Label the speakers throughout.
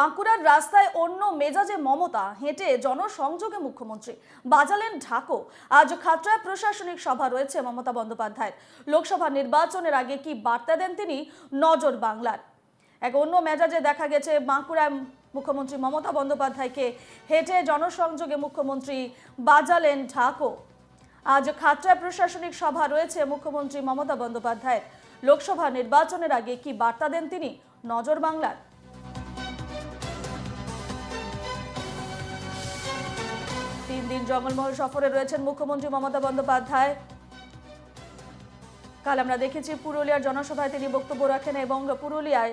Speaker 1: বাঁকুড়ার রাস্তায় অন্য মেজাজে মমতা হেঁটে জনসংযোগে মুখ্যমন্ত্রী। বাজালেন ঢাকো। আজ খাতড়ায় প্রশাসনিক সভা রয়েছে মমতা বন্দ্যোপাধ্যায়ের। লোকসভা নির্বাচনের আগে কি বার্তা দেন তিনি নজর বাংলার? এক অন্য মেজাজে দেখা গেছে, বাঁকুড়ায় মুখ্যমন্ত্রী মমতা বন্দ্যোপাধ্যায়কে হেঁটে জনসংযোগে মুখ্যমন্ত্রী বাজালেন ঢাকো। আজ খাতড়ায় প্রশাসনিক সভা রয়েছে মুখ্যমন্ত্রী মমতা বন্দ্যোপাধ্যায়ের। লোকসভা নির্বাচনের আগে কি বার্তা দেন তিনি নজর বাংলার? তিন দিন জঙ্গলমহল সফরে রয়েছেন মুখ্যমন্ত্রী মমতা বন্দ্যোপাধ্যায়। কাল আমরা দেখেছি পুরুলিয়ার জনসভায় তিনি বক্তব্য রাখেন এবং পুরুলিয়ায়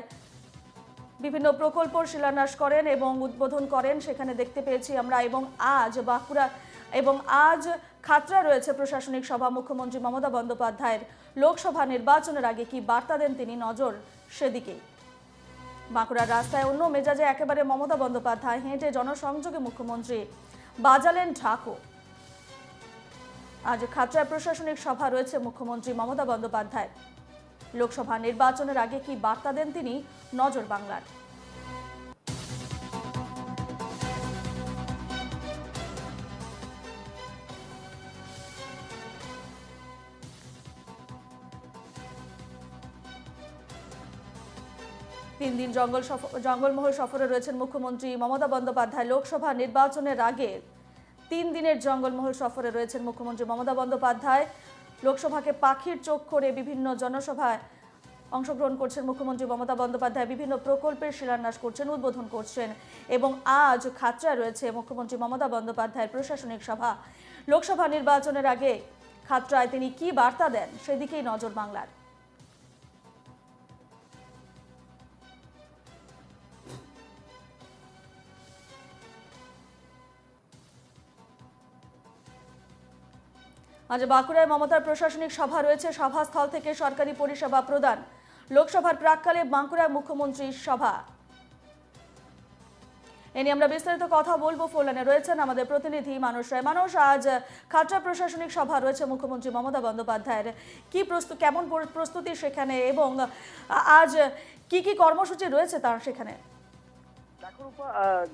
Speaker 1: বিভিন্ন প্রকল্প শিলান্যাস করেন এবং উদ্বোধন করেন, সেখানে দেখতে পেয়েছি আমরা। এবং আজ বাঁকুড়া এবং আজ খাতড়া রয়েছে প্রশাসনিক সভা মুখ্যমন্ত্রী মমতা বন্দ্যোপাধ্যায়ের। লোকসভা নির্বাচনের আগে কি বার্তা দেন তিনি? নজর সেদিকেই। বাঁকুড়ার রাস্তায় অন্য মেজাজে একেবারে মমতা বন্দ্যোপাধ্যায়, হেঁটে জনসংযোগে মুখ্যমন্ত্রী বাজালেন ঢাকো। আজ খাতড়ায় প্রশাসনিক সভা রয়েছে মুখ্যমন্ত্রী মমতা বন্দ্যোপাধ্যায় লোকসভা নির্বাচনের আগে কি বার্তা দেন তিনি নজর বাংলার তিন দিন জঙ্গল জঙ্গলমহল সফরে রয়েছেন মুখ্যমন্ত্রী মমতা বন্দ্যোপাধ্যায়। লোকসভা নির্বাচনের আগে তিন দিনের জঙ্গলমহল সফরে রয়েছেন মুখ্যমন্ত্রী মমতা বন্দ্যোপাধ্যায়। লোকসভাকে পাখির চোখ করে বিভিন্ন জনসভায় অংশগ্রহণ করছেন মুখ্যমন্ত্রী মমতা বন্দ্যোপাধ্যায়। বিভিন্ন প্রকল্পের শিলান্যাস করছেন, উদ্বোধন করছেন এবং আজ খাতড়ায় রয়েছে মুখ্যমন্ত্রী মমতা বন্দ্যোপাধ্যায়ের প্রশাসনিক সভা। লোকসভা নির্বাচনের আগে খাতড়ায় তিনি কি বার্তা দেন, সেদিকেই নজর বাংলার। আজ বাঁকুড়ায় মমতার প্রশাসনিক সভা রয়েছে। সভাস্থল থেকে সরকারি পরিষেবা প্রদান। লোকসভার প্রাককালে বাঁকুড়ায় মুখ্যমন্ত্রীর সভা। এ নিয়ে আমরা বিস্তারিত কথা বলব। ফোলানে রয়েছেন আমাদের প্রতিনিধি মানুষ রায়। মানুষ, আজ খাতড়া প্রশাসনিক সভা রয়েছে মুখ্যমন্ত্রী মমতা বন্দ্যোপাধ্যায়ের। কি প্রস্তুত কেমন প্রস্তুতি সেখানে এবং আজ কি কি কর্মসূচি রয়েছে তার সেখানে?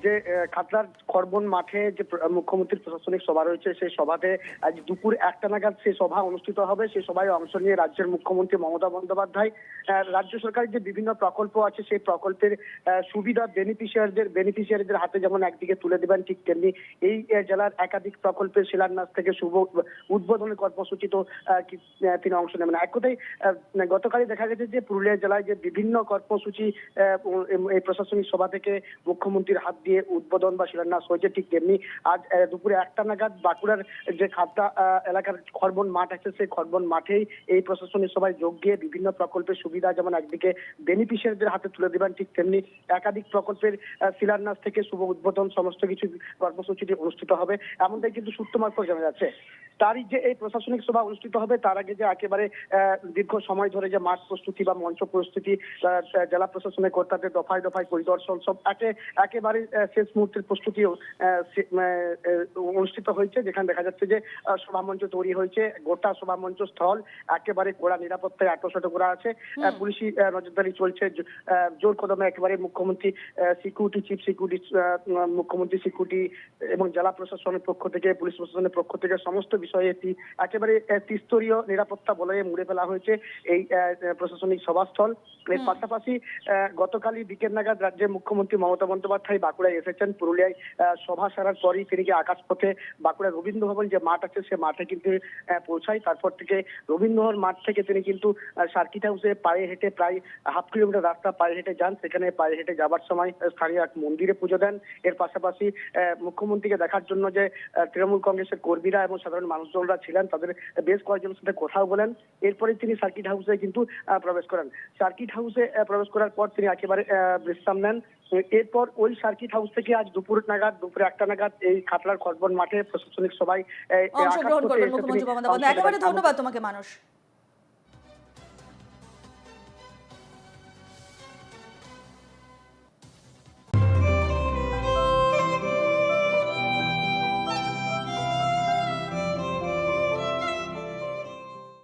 Speaker 2: যে আহ, খাতড়ার খরবন মাঠে যে মুখ্যমন্ত্রীর প্রশাসনিক সভা রয়েছে সেই সভাতে আজ দুপুর একটা নাগাদ সেই সভা অনুষ্ঠিত হবে। সেই সভায় অংশ নিয়ে রাজ্যের মুখ্যমন্ত্রী মমতা বন্দ্যোপাধ্যায় রাজ্য সরকারের যে বিভিন্ন প্রকল্প আছে সেই প্রকল্পের সুবিধা বেনিফিশিয়ারদের বেনিফিশিয়ারিদের হাতে যেমন একদিকে তুলে দেবেন ঠিক তেমনি এই জেলার একাধিক প্রকল্পের শিলান্যাস থেকে শুভ উদ্বোধনী কর্মসূচি তো তিনি অংশ নেবেন। এক আহ, গতকালই দেখা গেছে যে পুরুলিয়া জেলায় যে বিভিন্ন কর্মসূচি এই প্রশাসনিক সভা থেকে মুখ্যমন্ত্রীর হাত দিয়ে উদ্বোধন বা শিলান্যাস হয়েছে ঠিক তেমনি আজ দুপুরে একটা নাগাদ বাঁকুড়ার যে খাদ্যা এলাকার খরবন মাঠ আছে, সেই খরবন মাঠেই এই প্রশাসনিক সভায় যোগ দিয়ে বিভিন্ন প্রকল্পের সুবিধা যেমন একদিকে বেনিফিশিয়ারিদের হাতে তুলে দেবেন ঠিক তেমনি একাধিক প্রকল্পের শিলান্যাস থেকে শুভ উদ্বোধন সমস্ত কিছু কর্মসূচিটি অনুষ্ঠিত হবে। এমনটাই কিন্তু সূত্র মারফত জানা যাচ্ছে। তারই যে এই প্রশাসনিক সভা অনুষ্ঠিত হবে, তার আগে যে একেবারে দীর্ঘ সময় ধরে যে মাঠ প্রস্তুতি বা মঞ্চ প্রস্তুতি জেলা প্রশাসনের কর্তাদের দফায় দফায় পরিদর্শন সব একে একেবারে শেষ মুহূর্তের প্রস্তুতিও অনুষ্ঠিত হয়েছে যেখানে দেখা যাচ্ছে যে সভামঞ্চ তৈরি হয়েছে গোটা সভামঞ্চ স্থল একেবারে কড়া নিরাপত্তায় আটশত করা আছে। পুলিশি নজরদারি চলছে জোর কদমে একেবারে মুখ্যমন্ত্রী সিকিউরিটি চিফ সিকিউরিটি মুখ্যমন্ত্রী সিকিউরিটি এবং জেলা প্রশাসনের পক্ষ থেকে পুলিশ প্রশাসনের পক্ষ থেকে সমস্ত বিষয়ে একটি একেবারে ত্রিস্তরীয় নিরাপত্তা বলয়ে মুড়ে ফেলা হয়েছে এই প্রশাসনিক সভাস্থল। এর পাশাপাশি আহ, গতকালই বিকেল নাগাদ রাজ্যের মুখ্যমন্ত্রী মমতা বন্দ্যোপাধ্যায় বাঁকুড়ায় এসেছেন। পুরুলিয়ায় সভা সারার পরই তিনি আকাশপথে বাঁকুড়া রবীন্দ্র ভবন যে মাঠ আছে, সে মাঠে কিন্তু পৌঁছায়। তারপর থেকে রবীন্দ্র ভবন মাঠ থেকে তিনি কিন্তু সার্কিট হাউসে পায়ে হেঁটে প্রায় হাফ কিলোমিটার রাস্তা পায়ে হেঁটে যান। সেখানে পায়ে হেঁটে যাবার সময় স্থানীয় এক মন্দিরে পুজো দেন। এর পাশাপাশি মুখ্যমন্ত্রীকে দেখার জন্য যে তৃণমূল কংগ্রেসের কর্মীরা এবং সাধারণ মানুষজনরা ছিলেন, তাদের বেশ কয়েকজনের সাথে কথাও বলেন। এরপরে তিনি সার্কিট হাউসে কিন্তু প্রবেশ করেন। সার্কিট হাউসে প্রবেশ করার পর তিনি একেবারে বিশ্রাম নেন। এরপর ওই সার্কিট হাউস থেকে আজ দুপুর নাগাদ দুপুরে একটা নাগাদ এই খাতলার খরবন মাঠে প্রশাসনিক সবাই
Speaker 1: অংশগ্রহণ করবেন মুখ্যমন্ত্রী মমতা বন্দ্যোপাধ্যায়। একেবারে ধন্যবাদ তোমাকে মানুষ।